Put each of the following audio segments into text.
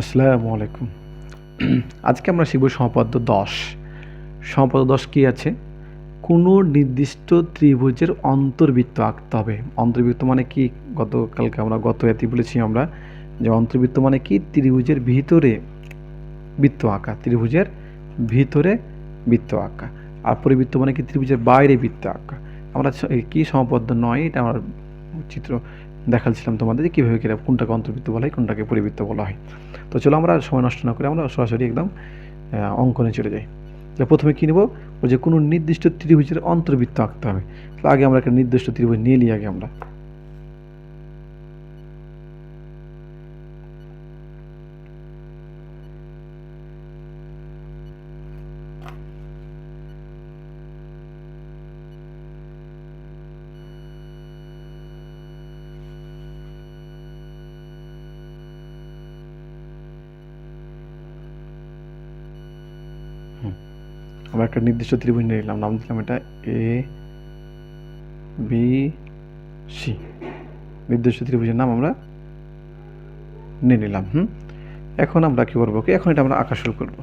আসসালামু আলাইকুম। আজকে আমরা শিখব সমপদ্য দশ। সমপদ্য দশ কী আছে? কোনো নির্দিষ্ট ত্রিভুজের অন্তর্বৃত্ত আঁকতে হবে। অন্তর্বৃত্ত মানে কি? গতকালকে আমরা গত এতে বলেছি আমরা যে অন্তর্বৃত্ত মানে কি? ত্রিভুজের ভিতরে বৃত্ত আঁকা। ত্রিভুজের ভিতরে বৃত্ত আঁকা। আর পরিবৃত্ত মানে কি? ত্রিভুজের বাইরে বৃত্ত আঁকা। আমরা কি সমপদ্য নয়? এটা আমার চিত্র দেখাচ্ছিলাম তোমাদের যে কীভাবে কিরা কোনটাকে অন্তর্বৃত্ত বলা হয়, কোনটাকে পরিবৃত্ত বলা হয়। তো চলো আমরা সময় নষ্ট না করে আমরা সরাসরি একদম অঙ্কনে চলে যাই। তাহলে প্রথমে কী নেব? যে কোনো নির্দিষ্ট ত্রিভুজের অন্তর্বৃত্ত আঁকতে হবে। তো আগে আমরা একটা নির্দিষ্ট ত্রিভুজ নিয়ে নিই আগে আমরা। আমরা একটা নির্দিষ্ট ত্রিভুজ নিয়ে নিলাম, নাম দিলাম এটা এ বি সি নির্দিষ্ট ত্রিভুজের নাম আমরা নিয়ে নিলাম, হুম? এখন আমরা কি করব কি? এখন এটা আমরা আঁকা শুরু করব।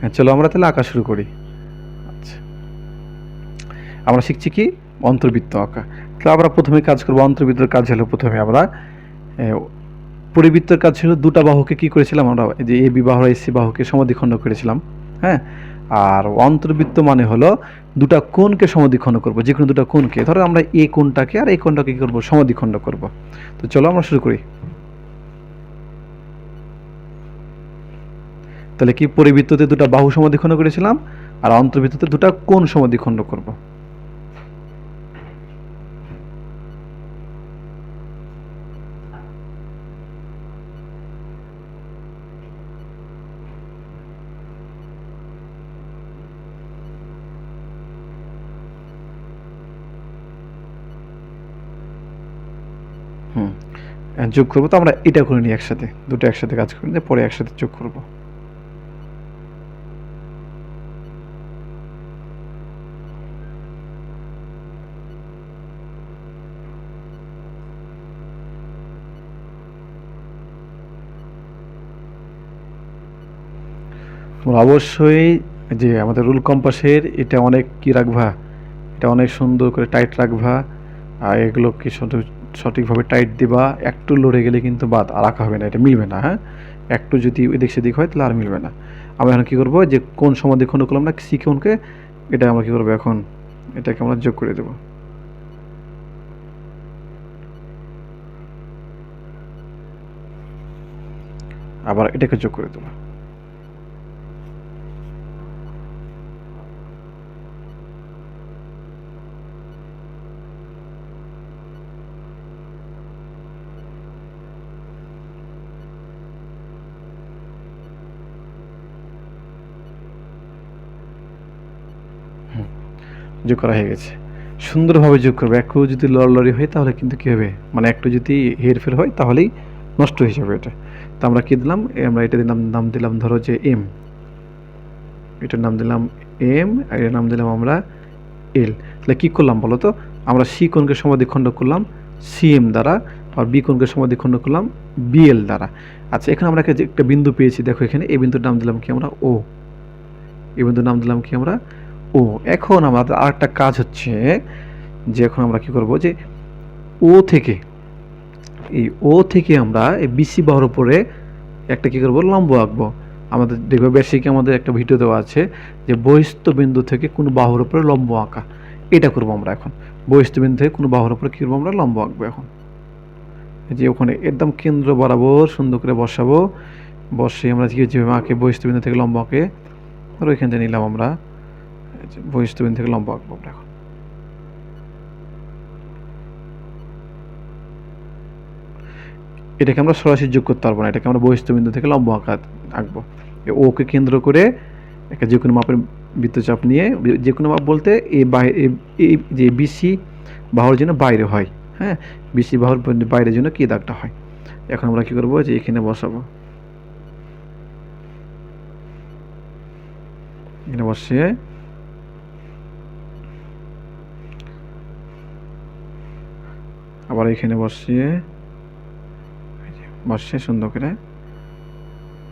হ্যাঁ চলো আমরা তাহলে আঁকা শুরু করি। আচ্ছা। আমরা শিখছি কি? অন্তর্বৃত্ত আঁকা। তাহলে আমরা প্রথমে কাজ করব, অন্তর্বৃত্তের কাজ হলো প্রথমে আমরা পরিবৃত্তের কাজ ছিল দুটা বাহুকে কি করেছিলাম আমরা যে এ বিবাহ এসি বাহুকে সমাধিখণ্ড করেছিলাম হ্যাঁ? আর অন্তর্বৃত্ত মানে হলো দুটা কোণকে সমাধিখণ্ড করব, যে কোনো দুটা কোণকে। ধরো আমরা এ কোণটাকে আর এই কোণটাকে কি করব? সমাধিখণ্ড করব। তো চলো আমরা শুরু করি। তাহলে কি পরিবৃত্ততে দুটা বাহু সমাধিখণ্ড করেছিলাম, আর অন্তর্বৃত্ততে দুটা কোণ সমাধিখণ্ড করব। হুম। যোগ করব তো আমরা এটা করে নিই একসাথে। দুটো একসাথে কাজ করে পরে একসাথে যোগ করব। অবশ্যই যে আমাদের রুল কম্পাসের, এটা অনেক কি রাখবা? এটা অনেক সুন্দর করে টাইট রাখবা। আর এগুলো কি সঠিক- সঠিকভাবে টাইট দিবা একটু লড়ে গেলে কিন্তু বাদ আর রাখা হবে না, এটা মিলবে না হ্যাঁ? একটু যদি এদিক সেদিক হয়, তাহলে আর মিলবে না। আমরা এখন কী করব? যে কোন সমাধিখণ্ড করলাম না, সি কোনকে এটা আমরা কী করব এখন? এটাকে আমরা যোগ করে দেবো। আবার এটাকে যোগ করে দেবো। যোগ করা হয়ে গেছে। সুন্দরভাবে যোগ করবে। একটু যদি লড়লড়ি হয়, তাহলে কিন্তু কী হবে? মানে একটু যদি হেরফের হয়, তাহলেই নষ্ট হয়ে যাবে এটা। তো আমরা কী দিলাম? আমরা এটা দিলাম, নাম দিলাম ধরো যে এম। এটার নাম দিলাম এম, আর এর নাম দিলাম আমরা এল। তাহলে কী করলাম বলো তো? আমরা সি কোণকে সমাধিখণ্ড করলাম সিএম দ্বারা, আর বি কোণকে সমাধিখণ্ড করলাম বিএল দ্বারা। আচ্ছা এখানে আমরা একটা বিন্দু পেয়েছি, দেখো এখানে। এই বিন্দুর নাম দিলাম কি আমরা ও? এই বিন্দুর নাম দিলাম কি আমরা ও, এখন আমাদের আরেকটা কাজ হচ্ছে যে এখন আমরা কি করব যে ও থেকে, এই ও থেকে আমরা এই বিসি বাহুর উপরে একটা কি করব, লম্ব আঁকবো। আমাদের দেখবে বেসিকে আমাদের একটা ভিডিও দেওয়া আছে যে বহিস্থ বিন্দু থেকে কোনো বাহুর উপরে লম্ব আঁকা। এটা করব আমরা এখন। বহিস্থ বিন্দু থেকে কোনো বাহুর উপরে কী করব আমরা, লম্ব আঁকবো এখন। এই যে ওখানে একদম কেন্দ্র বরাবর সুন্দর করে বসাবো। বসে আমরা যেভাবে আঁকে, বহিস্থ বিন্দু থেকে লম্ব আঁকে, আর ওইখান থেকে নিলাম আমরা। বিন্দু থেকে লম্ব আঁকবো আমরা এখন। এটাকে আমরা সরাসরি যোগ করতে পারব না, এটাকে আমরা বহিস্থ বিন্দু থেকে লম্ব আঁকা, আঁকবো। ওকে কেন্দ্র করে একটা যে কোনো মাপের বৃত্তচাপ নিয়ে যে কোনো মাপ বলতে এই এই যে বিসি বাহুর জন্য বাইরে হয় হ্যাঁ? বিসি বাহুর বাইরের জন্য কি দাগটা হয়? এখন আমরা কি করব? যে এখানে বসাবো। এখানে বসিয়ে আবার এখানে বসিয়ে, এই যে বসে সুন্দর করে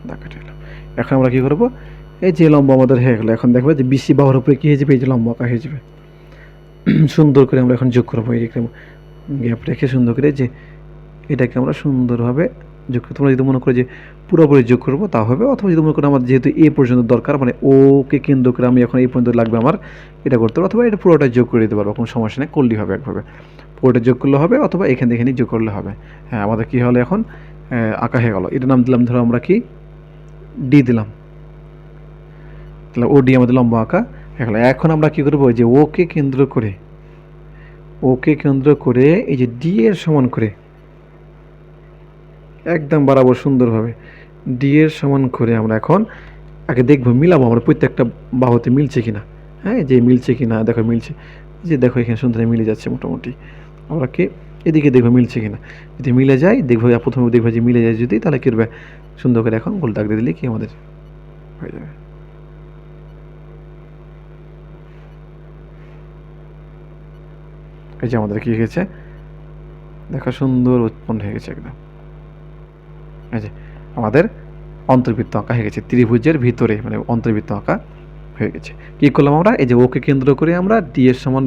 দাগ কেটে এখন আমরা কী করব? এই যে লম্বা আমাদের হয়ে গেলো, এখন দেখবে যে বিসি বাহুর উপরে কী হয়ে যাবে, এই যে লম্বা আঁকা হয়ে যাবে। সুন্দর করে আমরা এখন যোগ করব, এই গ্যাপ রেখে সুন্দর করে যে এটাকে আমরা সুন্দরভাবে যোগ তোমরা যদি মনে করো যে পুরোপুরি যোগ করব, তা হবে। অথবা যদি মনে করো আমার যেহেতু এ পর্যন্ত দরকার মানে ওকে কেন্দ্র করে আমি এখন এই পর্যন্ত লাগবে আমার, এটা করতে পারব। অথবা এটা পুরোটা যোগ করে দিতে পারব, কোনো সমস্যা নেই, করলেই হবে একভাবে। পুরোটা যোগ করলে হবে অথবা এখান থেকে যোগ করলে হবে। হ্যাঁ আমাদের কী হলো এখন? আঁকা হয়ে গেলো। এটার নাম দিলাম, ধরো আমরা কি? ডি দিলাম। তাহলে ও ডি আমাদের লম্বা আঁকা হয়ে গেলো। এখন আমরা কী করব? যে ওকে কেন্দ্র করে ওকে কেন্দ্র করে এই যে ডি এর সমান করে, একদম বরাবর সুন্দরভাবে ডি এর সমান করে আমরা এখন আগে দেখব, মিলাবো আমরা প্রত্যেকটা বাহুতে মিলছে কিনা। হ্যাঁ যে মিলছে কিনা, দেখো মিলছে। যে দেখো এখানে সুন্দর মিলে যাচ্ছে মোটামুটি। আমরা কি? এদিকে দেখব মিলছে কিনা। যদি মিলে যায়, দেখব প্রথমে দেখব যে মিলে যায় যদি, তাহলে করবে? সুন্দর করে এখন গোল দাগ দিয়ে দিলে কি আমাদের হয়ে যাবে। এই যে আমাদের কি হয়ে গেছে? দেখো সুন্দর উৎপন্ন হয়ে গেছে একদম। এই যে আমাদের অন্তর্বৃত্ত আঁকা হয়ে গেছে, ত্রিভুজের ভিতরে মানে অন্তর্বৃত্ত আঁকা হয়ে গেছে। কী করলাম আমরা? এই যে ওকে কেন্দ্র করে আমরা ডি এর সমান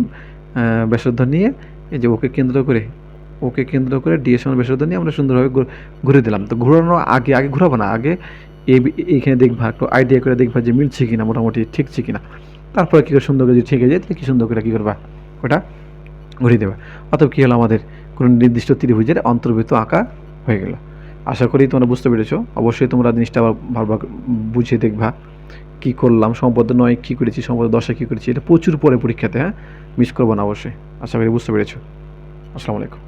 ব্যাসার্ধ নিয়ে এই যে ওকে কেন্দ্র করে, ওকে কেন্দ্র করে ডি এর সমান ব্যাসার্ধ নিয়ে আমরা সুন্দরভাবে ঘুর- দিলাম। তো ঘুরানোর আগে আগে ঘুরাবো না, আগে এই এইখানে দেখবা, একটু আইডিয়া করে দেখবা যে মিলছে কিনা, মোটামুটি ঠিকছে কিনা। তারপরে কী করে সুন্দর করে যদি ঠিক যায়, তাহলে কী সুন্দর করে কী করবা, ওটা ঘুরিয়ে দেবা। অতএব কী হলো আমাদের? কোনো নির্দিষ্ট ত্রিভুজের অন্তর্ভুক্ত আঁকা হয়ে গেল। আশা করি তোমরা বুঝতে পেরেছ। অবশ্যই তোমরা জিনিসটা আবার ভালো বুঝিয়ে দেখবা। কী করলাম, সম্পদ নয় কী করেছি, সম্পদ দশা কী করেছি, এটা প্রচুর পরে পরীক্ষাতে হ্যাঁ? মিস করব না অবশ্যই। আশা করি বুঝতে পেরেছ। আসসালামু আলাইকুম।